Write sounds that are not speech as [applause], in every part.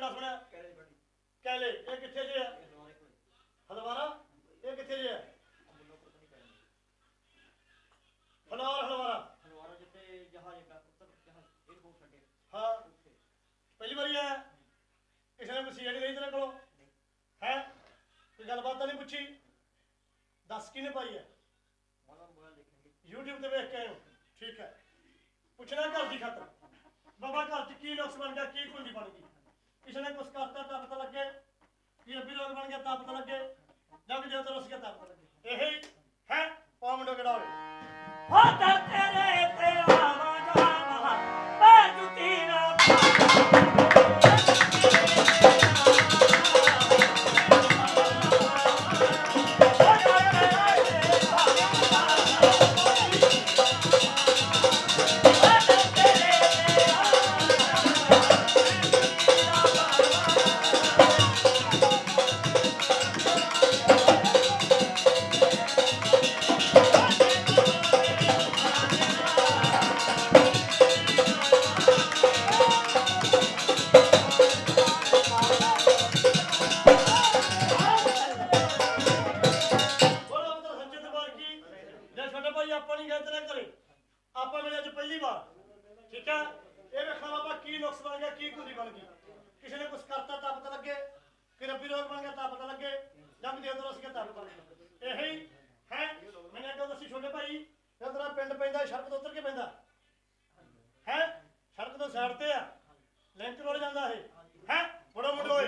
ਪਿੰਡ ਆ ਸੁਣਿਆ ਕਹਿਲੇ ਇਹ ਕਿੱਥੇ ਜੇ ਆ? ਹਲਵਾਰਾ? ਇਹ ਕਿੱਥੇ ਜੇ ਆ? ਫਲਾਰ ਹਲਵਾਰਾ। ਹਾਂ। ਪਹਿਲੀ ਵਾਰੀ ਆਇਆ? ਕਿਸੇ ਨੇ ਕੋਈ ਸੀਡੀ ਲਈ ਤੇਰੇ ਕੋਲੋਂ? ਹੈ? ਕੋਈ ਗੱਲਬਾਤ ਤਾਂ ਨਹੀਂ ਪੁੱਛੀ? ਦੱਸ ਕਿਹਨੇ ਪਾਈ ਹੈ YouTube ਤੇ ਵੇਖ ਕੇ ਆਇਓ। ਠੀਕ ਹੈ। ਪੁੱਛਣਾ ਘਰ ਦੀ ਖਾਤਰ। ਬਾਬਾ ਘਰ ਚ ਕੀ ਨੁਕਸ ਬਣ ਗਿਆ, ਕੀ ਕੁੰਡੀ ਬਣ ਗਈ? ਕਿਸੇ ਨੇ ਕੁਛ ਕਰਤਾ ਤਾਂ ਪਤਾ ਲੱਗੇ ਕੀ ਅੱਬੀ ਰੋਗ ਬਣ ਗਿਆ ਤਾਂ ਪਤਾ ਲੱਗੇ ਜਗ ਜੇ ਤਰਸ ਗਿਆ ਤਾਂ ਪਤਾ ਲੱਗੇ। ਇਹੀ ਹੈ ਪਾ ਮੁੰਡਾ ਹੋ ਦਰ ਤੇਰੇ ਕਿ ਰੱਬੀ ਰੋਗ ਬਣ ਗਿਆ ਤਾਂ ਪਤਾ ਲੱਗੇ ਜੰਗ ਦੇ ਅੰਦਰ ਅਸੀਂ ਤਾਂ ਪਤਾ ਲੱਗੇ ਇਹੀ ਹੈ, ਮੈਨੇ ਅੱਗੇ ਦੱਸੀ ਛੋਟੇ ਭਾਈ ਇਹ ਤੇਰਾ ਪਿੰਡ ਪੈਂਦਾ ਸੜਕ ਤੋਂ ਉਤਰ ਕੇ ਪੈਂਦਾ। ਹੈ, ਸੜਕ ਤੋਂ ਸਾਈਡ ਤੇ ਆ। ਲਿੰਕ ਰੋਡ ਜਾਂਦਾ ਇਹ। ਹੈ ਬੜਾ ਮੁੰਡਾ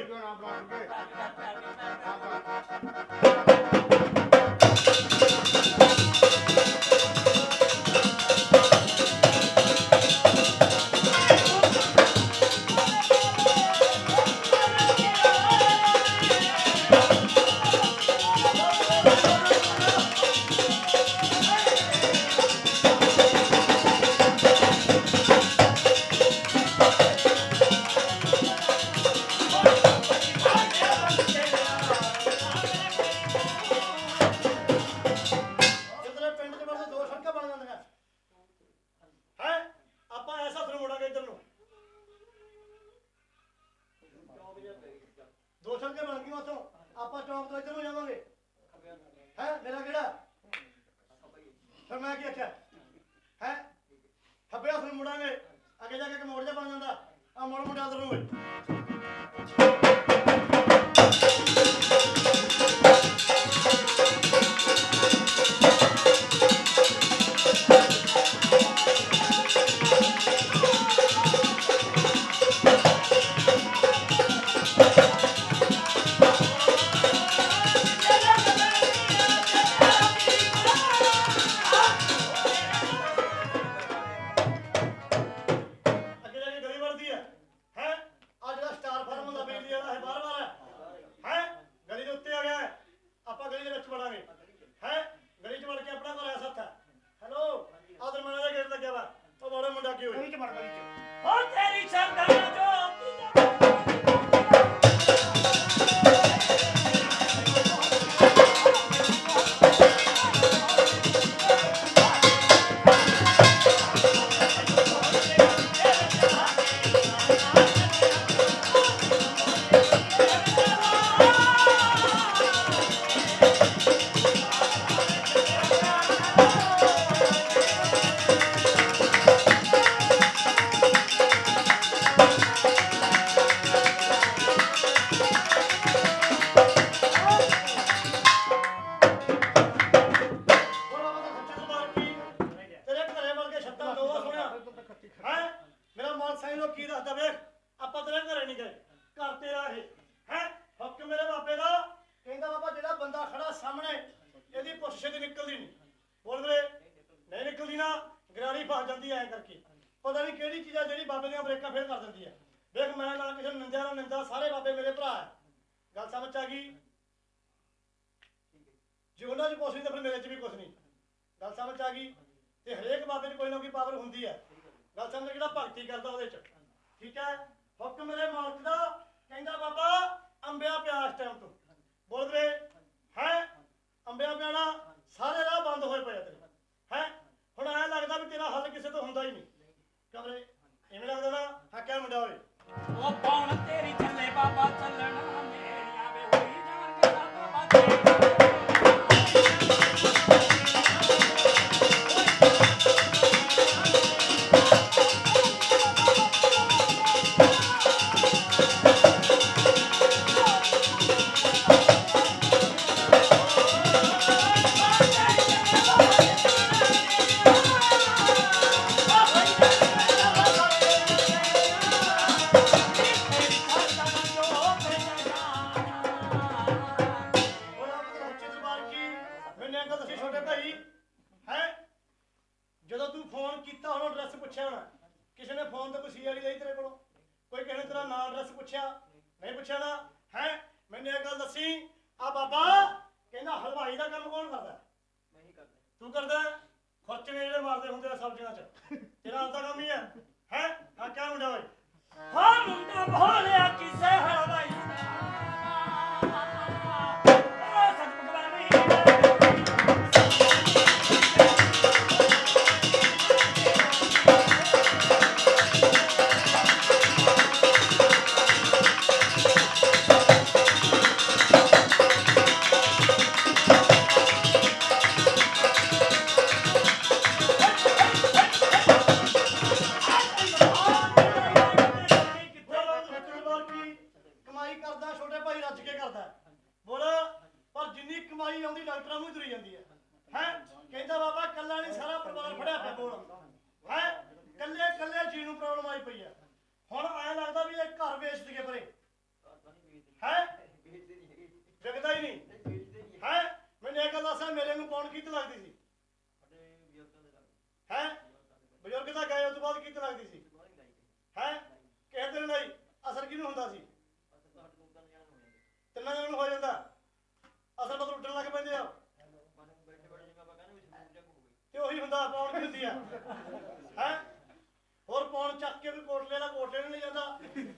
ਗੱਲ ਸਮਝ ਆ ਗਈ? ਤੇ ਹਰੇਕ ਬਾਬੇ 'ਚ ਕੋਈ ਨਾ ਕੋਈ ਪਾਵਰ ਹੁੰਦੀ ਹੈ। ਗੱਲ ਸਮਝ ਜਿਹੜਾ ਭਗਤੀ ਕਰਦਾ ਉਹਦੇ 'ਚ। ਠੀਕ ਹੈ? ਹੁਕਮ ਮੇਰੇ ਮਾਲਕ ਦਾ, ਕਹਿੰਦਾ ਬਾਬਾ, ਅੰਬਿਆ ਪਿਆ ਇਸ ਟਾਈਮ ਤੋਂ। ਬੋਲ ਵੀਰੇ, ਹੈ? ਅੰਬਿਆ ਪਿਆਣਾ, ਸਾਰੇ ਰਾਹ ਬੰਦ ਹੋਏ ਪਏ ਆ ਤੇਰੇ। ਹੈ? ਹੁਣ ਐ ਲੱਗਦਾ ਵੀ ਤੇਰਾ ਹੱਲ ਕਿਸੇ ਤੋਂ ਹੁੰਦਾ ਹੀ ਨਹੀਂ। ਕਮਰੇ ਐਵੇਂ ਲੱਗਦਾ ਨਾ? ਹਾਂ ਕਿਆ ਮੁੰਡਾ ਓਏ ਉਹ ਪੌਣ ਤੇਰੀ ਜਦੋਂ ਤੂੰ ਫੋਨ ਕੀਤਾ ਹੁਣ ਐਡਰੈਸ ਪੁੱਛਿਆ ਨਾ ਕਿਸੇ ਨੇ ਫੋਨ ਤੇ ਕੋਈ ਸੀਆਰੀ ਲਈ ਤੇਰੇ ਕੋਲੋਂ? ਕੋਈ ਕਿਸੇ ਨੇ ਤੇਰਾ ਨਾਮ ਐਡਰੈਸ ਪੁੱਛਿਆ? ਨਹੀਂ ਪੁੱਛਿਆ ਨਾ? ਹੈ? ਮੈਨੂੰ ਇਹ ਗੱਲ ਦੱਸੀ, ਆ ਬਾਬਾ ਕਹਿੰਦਾ ਹਲਵਾਈ ਦਾ ਕੰਮ ਕੌਣ ਕਰਦਾ? ਤੂੰ ਕਰਦਾ ਖਰਚੇ ਜਿਹੜੇ ਮਾਰਦੇ ਹੁੰਦੇ ਆ ਸਬਜ਼ੀਆਂ 'ਚ। ਤੇਰਾ ਆਪਦਾ ਕੰਮ ਹੀ ਹੈ। ਹੈ? ਆ ਕਿਆ ਮੁੰਡਾ ਓਏ? ਹਾਂ, ਮੁੰਡਾ ਭੋਲਿਆ ਕਿਸੇ ਹਲਵਾਈ। up. [laughs]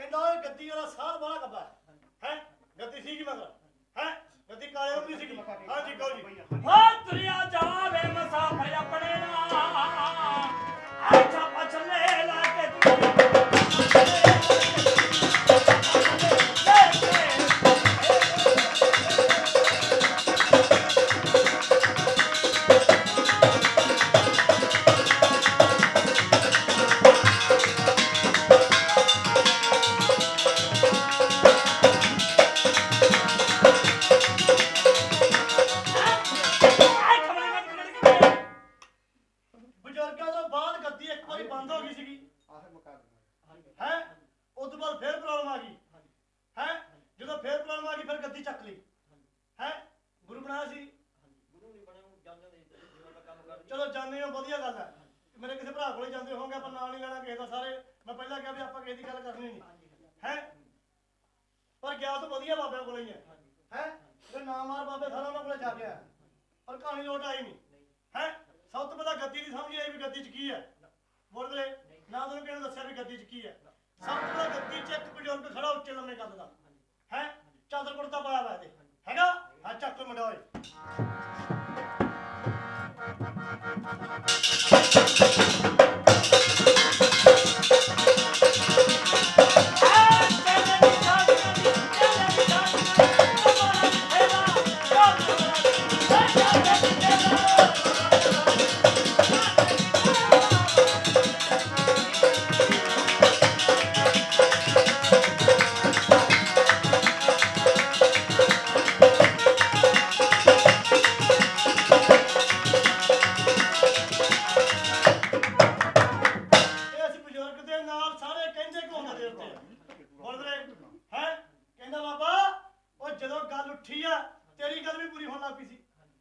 ਕਹਿੰਦਾ ਓਏ ਗੱਦੀ ਵਾਲਾ ਸਾਹ ਬੜਾ ਕੱਬਾ ਹੈ। ਗੱਦੀ ਸੀਗੀ ਕੀ ਮਗਰ? ਹੈ? ਗੱਦੀ ਕਾਲੇ ਹੁੰਦੀ ਸੀ ਹਾਂਜੀ, ਕਹੋ ਜੀ। ਹੋ ਤੁਰਿਆ ਜਾਵੇ ਮਸਾਫਰ ਆਪਣੇ ਨਾਲ। ਅੱਛਾ ਪਛਲੇ ਲਾ ਕੇ ਬਜ਼ੁਰਗਾਂ ਗਿਆ ਤਾਂ ਵਧੀਆ ਬਾਬਿਆਂ ਕੋਲੇ ਹੀ ਹੈ। ਹੈ? ਤੇ ਨਾਮਾਰ ਬਾਬੇ ਸਾਰਾ ਉਹਨਾਂ ਕੋਲੇ ਜਾ ਕੇ ਪਰ ਕਹਾਣੀ ਲੋਟ ਆਈ ਨਹੀਂ। ਹੈ? ਸਭ ਤੋਂ ਪਹਿਲਾਂ ਗੱਦੀ ਦੀ ਸਮਝ ਆਈ ਵੀ ਗੱਦੀ 'ਚ ਕੀ ਹੈ? ਬੋਲ ਨਾ ਤੁਹਾਨੂੰ ਕਿਹਨੇ ਦੱਸਿਆ ਵੀ ਗੱਦੀ 'ਚ ਕੀ ਹੈ। ਸਭ ਤੋਂ ਪਹਿਲਾਂ ਗੱਦੀ 'ਚ ਇੱਕ ਬਜ਼ੁਰਗ ਖੜਾ ਉੱਚੇ ਲੰਮੇ ਕੱਦ ਦਾ। ਹੈ? ਚਾਦਰ ਕੁੜਤਾ ਪਾਇਆ ਹੋਇਆ ਇਹਦੇ। ਹੈਗਾ? ਹਾਂ, ਚੱਕ ਮੁੰਡਾ, ਓਏ। ਉੱਠੀ ਆ, ਤੇਰੀ ਗੱਲ ਵੀ ਪੂਰੀ ਹੋਣ ਲੱਗ ਪਈ ਸੀ।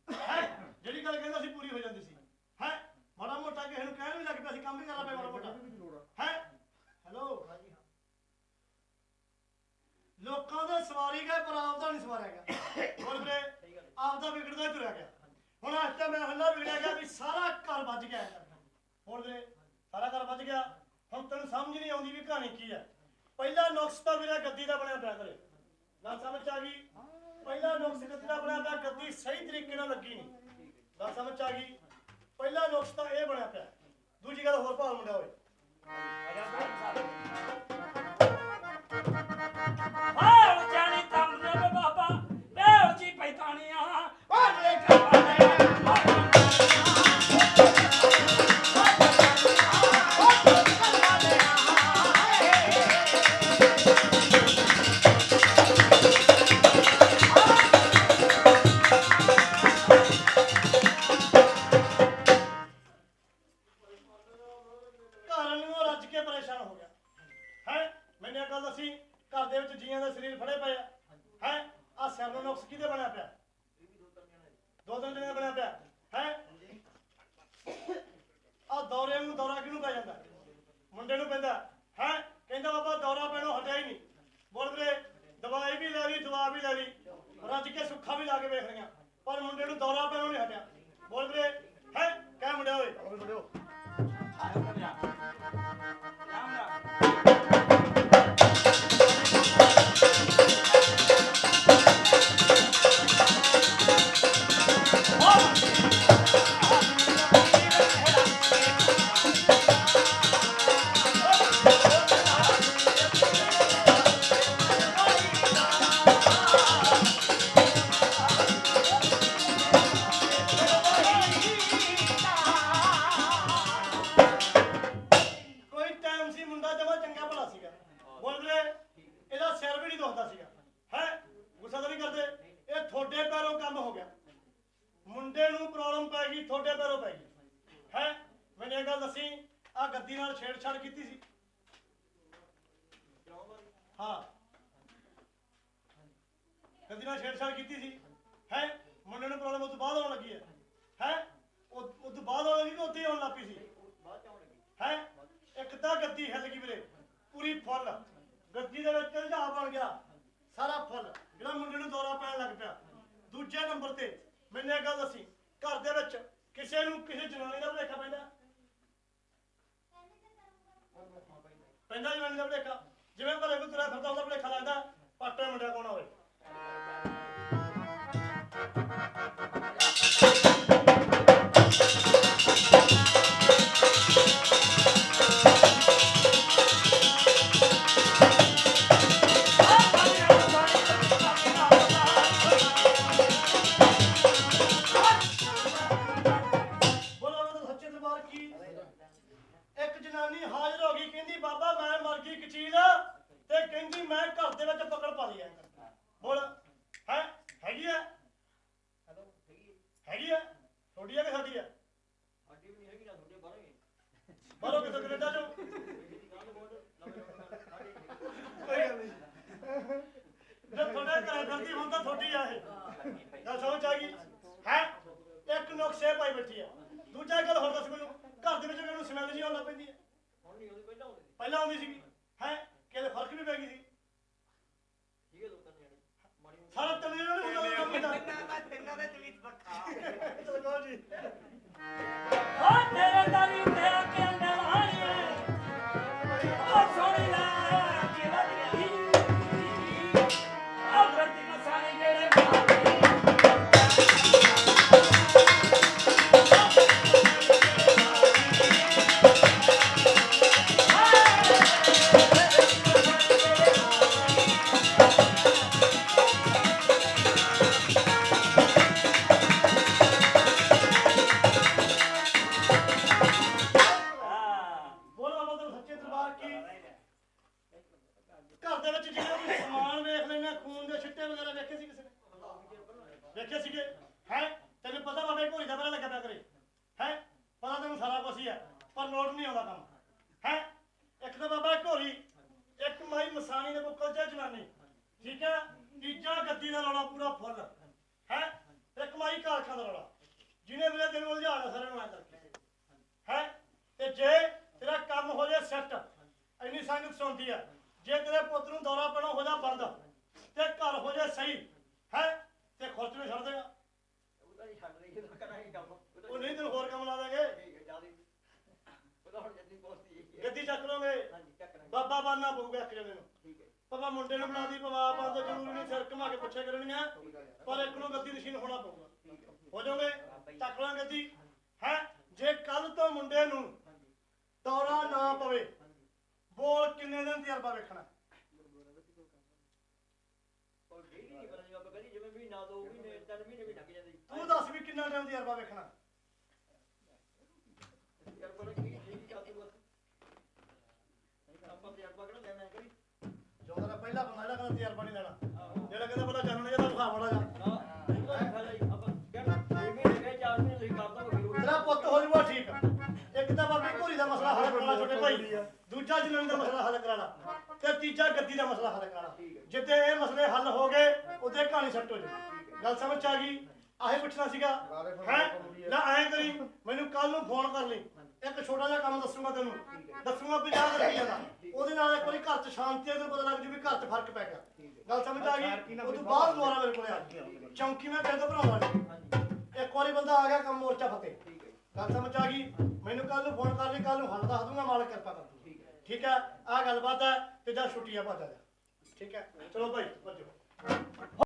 ਹੈ? ਜਿਹੜੀ ਗੱਲ ਕਹਿੰਦਾ ਸੀ, ਪੂਰੀ ਹੋ ਜਾਂਦੀ ਸੀ। ਹੈ? ਮਾੜਾ ਮੋਟਾ ਕਿਸੇ ਨੂੰ ਕਹਿਣ ਵੀ ਲੱਗ ਪਿਆ ਸੀ, ਕੰਮ ਵੀ ਕਰਨਾ ਪਿਆ ਮਾੜਾ ਮੋਟਾ। ਹੈ? ਹੈਲੋ? ਲੋਕਾਂ ਦੇ ਸਵਾਰੀ ਗਏ ਪਰ ਆਪਦਾ ਨਹੀਂ ਸਵਾਰਿਆ ਗਿਆ। ਬੋਲ ਵੀਰੇ, ਆਪਦਾ ਵਿਗੜਦਾ ਹੀ ਤੁਰਿਆ ਗਿਆ। ਹੁਣ ਅੱਜ ਤਾਂ ਮੈਂ ਹੱਲਾ ਵਿਗੜਿਆ ਗਿਆ ਵੀ ਸਾਰਾ ਘਰ ਵੱਜ ਗਿਆ। ਹੁਣ ਵੀਰੇ, ਸਾਰਾ ਘਰ ਵੱਜ ਗਿਆ। ਹੁਣ ਤੈਨੂੰ ਸਮਝ ਨਹੀਂ ਆਉਂਦੀ ਵੀ ਕਹਾਣੀ ਕੀ ਹੈ ਪਹਿਲਾ ਨੁਕਸ ਤਾਂ ਵੀਰੇ ਗੱਦੀ ਦਾ ਬਣਿਆ ਪਿਆ ਕਰੇ। ਨਾ ਸਮਝ ਆ ਗਈ? ਪਹਿਲਾ ਨੁਕਸ ਗੱਦੀ ਬਣਿਆ ਪਿਆ ਗੱਦੀ ਸਹੀ ਤਰੀਕੇ ਨਾਲ ਲੱਗੀ ਨਹੀਂ। ਨਾ ਸਮਝ ਆ ਗਈ? ਪਹਿਲਾ ਨੁਕਸ ਤਾਂ ਇਹ ਬਣਿਆ ਪਿਆ। ਦੂਜੀ ਗੱਲ ਹੋਰ ਭਾਲ ਮੁੰਡਾ ਓਏ ਦੇ ਵਿੱਚ ਝਾ ਬਣ ਗਿਆ। ਸਾਰਾ ਫੁੱਲ। ਜਿਹੜਾ ਮੁੰਡੇ ਨੂੰ ਦੌਰਾ ਪੈਣ ਲੱਗ ਪਿਆ। ਦੂਜੇ ਨੰਬਰ ਤੇ ਮੈਨੂੰ ਇਹ ਗੱਲ ਦੱਸੀ। ਘਰ ਦੇ ਵਿੱਚ ਕਿਸੇ ਨੂੰ ਕਿਸੇ ਜਨਾਨੀ ਦਾ ਭੁਲੇਖਾ ਪੈਂਦਾ। ਪੈਂਦਾ ਜਨਾਨੀ ਦਾ ਭੁਲੇਖਾ ਜਿਵੇਂ ਘਰੇ ਕੋਈ ਤੁਰਿਆ ਫਿਰਦਾ ਉਹਦਾ ਭੁਲੇਖਾ ਲੱਗਦਾ। ਪਾਟਾ ਮੁੰਡਾ ਕੋਣ ਹੋਵੇ ਬੋਲੋ Oh, ਘਰ ਦੇ ਵਿੱਚ ਜਿਹੜਾ ਵੀ ਸਮਾਨ ਵੇਖ ਲੈਣਾ ਖੂਨ ਦੇ ਛਿੱਟੇ ਵਗੈਰਾ ਵੇਖੇ ਸੀ ਕਿਸੇ ਨੇ? ਵੇਖੇ ਸੀਗੇ? ਹੈ? ਤੈਨੂੰ ਪਤਾ ਬਾਬੇ ਘੋੜੀ ਦਾ ਪਤਾ ਲੱਗਾ ਪਿਆ ਕਰੇ ਹੈ? ਪਤਾ ਤੈਨੂੰ ਸਾਰਾ ਕੁਝ ਹੀ ਹੈ ਪਰ ਲੋਟ ਨਹੀਂ ਆਉਂਦਾ ਕੰਮ ਹੈ? ਇੱਕ ਤਾਂ ਬਾਬਾ ਘੋੜੀ, ਇੱਕ ਮਾਈ ਮਸਾਣੀ ਦੇ ਬੁੱਕਲ ਚ ਜਨਾਨੀ। ਠੀਕ ਹੈ ਤੀਜਾ ਗੱਦੀ ਦਾ ਰੌਲਾ ਪੂਰਾ ਫੁੱਲ। ਹੈ? ਇੱਕ ਮਾਈ ਕਾਲਖਾਂ ਦਾ ਰੌਲਾ। ਜਿਹਨੇ ਵੇਲੇ ਦਿਨ ਉਲਝਾਣਾ ਸਾਰਿਆਂ ਨੂੰ ਐ ਕਰਕੇ। ਹੈ? ਤੇ ਜੇ ਤੇਰਾ ਕੰਮ ਹੋ ਜਾਏ ਸੈੱਟ ਇੰਨੀ ਸੰਗਤ ਸੁਣਦੀ ਆ। ਜੇ ਤੇਰੇ ਹੋ ਜਾ ਬੰਦ। ਤੇ ਘਰ ਹੋ ਜਾਏ ਸਹੀ। ਹੈ? ਤੇ ਖੁਰਚ ਨੂੰ ਛੱਡ ਦੇਗਾ। ਉਹ ਨਹੀਂ ਤੈਨੂੰ ਹੋਰ ਕੰਮ ਲਾ ਦਾਂਗੇ। ਗੱਦੀ ਚੱਕ ਲੋਗੇ। ਬਾਬਾ ਬਾਨਾ ਪਊਗਾ ਇੱਕ ਜਣੇ ਨੂੰ। ਪਵਾ ਮੁੰਡੇ ਨੂੰ ਬਣਾ ਦੀ ਪਵਾ ਬੰਦ ਜ਼ਰੂਰੀ ਨਹੀਂ ਸਿਰ ਘੁਮਾ ਕੇ ਪੁੱਛੇ ਕਰਨੀਆਂ ਪਰ ਇੱਕ ਨੂੰ ਗੱਦੀ ਨਸ਼ੀਨ ਹੋਣਾ ਪਊਗਾ। ਹੋ। ਜਾਓਗੇ? ਚੱਕ ਲਾਂ ਗੱਦੀ ਹੈ? ਜੇ ਕੱਲ ਤੋਂ ਮੁੰਡੇ ਨੂੰ ਦੌਰਾ ਨਾ ਪਵੇ ਬੋਲ ਕਿੰਨੇ ਦਿਨ ਤਜਰਬਾ ਵੇਖਣਾ। ਤੂੰ ਦੱਸ ਵੀ ਕਿੰਨਾ ਟਾਈਮ ਤਜਰਬਾ ਵੇਖਣਾ ਜਦੋਂ ਦਾ ਪਹਿਲਾ ਬੰਦਾ ਜਿਹੜਾ ਕਹਿੰਦਾ ਤਜਰਬਾ ਨਹੀਂ ਲੈਣਾ। ਜਿਹੜਾ ਕਹਿੰਦਾ ਜਾ ਤੇਰਾ ਪੁੱਤ ਹੋ ਜੂਗਾ ਠੀਕ। ਇੱਕ ਤਾਂ ਬਾਬੇ ਘੋਰੀ ਦਾ ਮਸਲਾ ਹੱਲ ਕਰਾਣਾ ਛੋਟੇ ਭਾਈ। ਦੂਜਾ ਜਨਮ ਦਾ ਮਸਲਾ ਹੱਲ ਕਰਾਣਾ ਤੇ ਤੀਜਾ ਗੱਦੀ ਦਾ ਮਸਲਾ ਹੱਲ ਕਰਾਣਾ। ਜਿੱਤੇ ਇਹ ਮਸਲੇ ਗੱਲ ਸਮਝ 'ਚ ਆ ਗਈ? ਆਹੇ ਪੁੱਛਣਾ ਸੀਗਾ। ਹੈ। ਨਾ ਐਂ ਕਰੀ ਮੈਨੂੰ ਕੱਲ ਨੂੰ ਫੋਨ ਕਰ ਲਈ। ਇੱਕ ਛੋਟਾ ਜਿਹਾ ਕੰਮ ਦੱਸੂਗਾ ਤੈਨੂੰ। ਦੱਸੂਗਾ 50 ਰੁਪਏ ਦਾ ਉਹਦੇ ਨਾਲ ਇੱਕ ਵਾਰੀ ਘਰ 'ਚ ਸ਼ਾਂਤੀ ਆ ਤੇ ਪਤਾ ਲੱਗ ਜੂ ਵੀ ਘਰ 'ਚ ਫ਼ਰਕ ਪੈ ਗਿਆ। ਗੱਲ ਸਮਝ ਆ ਗਈ? ਉਹ ਤੋਂ ਬਾਅਦ ਦੁਬਾਰਾ ਮੇਰੇ ਕੋਲੇ ਆ ਗਈ। ਚੌਂਕੀ ਮੈਂ ਕਹਿੰਦਾ ਨਹੀਂ ਇੱਕ ਵਾਰੀ ਬੰਦਾ ਆ ਗਿਆ ਕੰਮ ਮੋਰਚਾ ਫਤੇ ਗੱਲ ਸਮਝ ਆ ਗਈ? ਮੈਨੂੰ ਕੱਲ ਨੂੰ ਫੋਨ ਕਰ ਲਈ ਕੱਲ ਨੂੰ ਹੱਲ ਦੱਸ ਦੂੰਗਾ ਮਾਲਕ ਕਿਰਪਾ ਕਰ ਦੂ ਠੀਕ ਹੈ। ਆ ਗੱਲਬਾਤ ਹੈ ਤੇ ਜਾਂ ਛੁੱਟੀਆਂ ਭਾ ਜਾ। ਠੀਕ ਹੈ। ਚਲੋ ਭਾਈ ਭੱਜੋ।